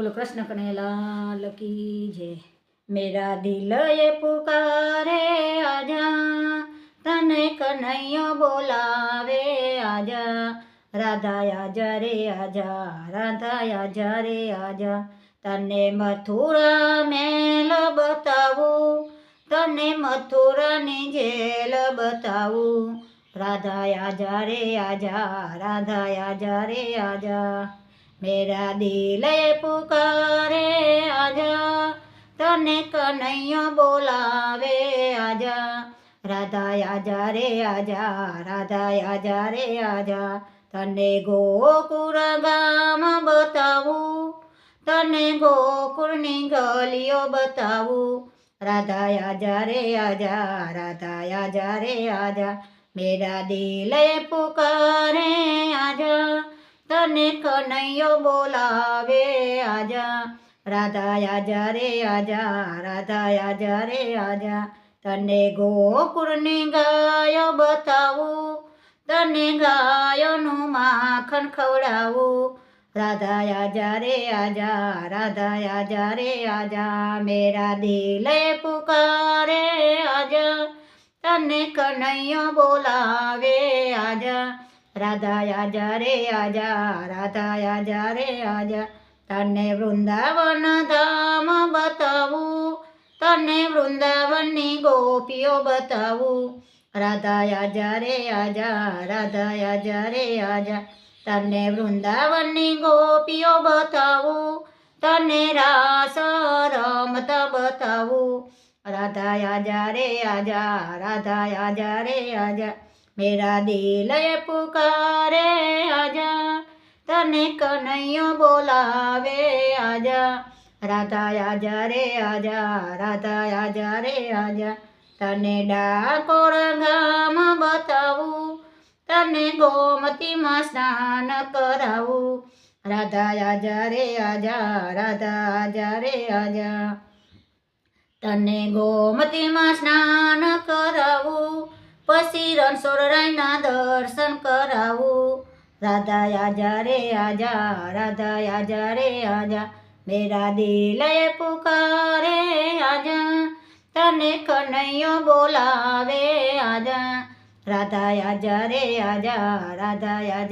બોલો, કૃષ્ણ કનૈયાલાલ કી જય. મેરા દિલ એ પુકારે આજા, તને કનૈયો બોલાવે આજા. રાધા આજા રે આજા રાધા આજા રે આજા. તને મથુરા મેલ બતાવું, તને મથુરાની જેલ બતાવું. રાધા આજા રે આજા રાધા આજા રે આજા. મેરા દિલે પુકારે આજા તને કનૈયો બોલાવે આજા રાધા આજા રે આજા રાધા આજા રે આજા તને ગોકુળ ગામ બતાવું તને ગોકુળની ગલીઓ બતાવું રાધા આજા રે આજા રાધા આજા રે આજા મેરા દિલે પુકારે આજા તને કનૈયો બોલાવે આજા રાધા આજા રે આજા રાધા આજા રે આજા તને ગોકુળની ગાયો બતાવું તને ગાયોનું માખણ ખવડાવું રાધા આજા રે આજા રાધા આજા રે આજા મેરા દિલે પુકારે આજા તને કનૈયો બોલાવે આજા રાધા આજા રે આજા રાધા આજા રે આજા તને વૃંદાવન ધામ બતાવું તને વૃંદાવનની ગોપીઓ બતાવું રાધા આજા રે આજા રાધા આજા રે આજા તને વૃંદાવનની ગોપીઓ બતાવું તને રાસ રમતા બતાવું રાધા આજા રે આજા રાધા આજા રે આજા મેરા દિલ એ પુકારે આજા તને કનૈયો બોલાવે આજા રાધા આજા રે આજા રાધા આજા રે આજા તને ડાકોર ગામ બતાવું તને ગોમતીમાં સ્નાન કરાવું રાધા આજા રે આજા રાધા આજા રે આજા તને ગોમતીમાં સ્નાન કરાવું પછી રણછોડરાયના દર્શન કરાવું રાધા આજા રે આજા રાધા આજા રે આજા મેરા દિલે પુકારે આજા તને કનૈયો બોલાવે આજા રાધા આજા રે આજા રાધા આજા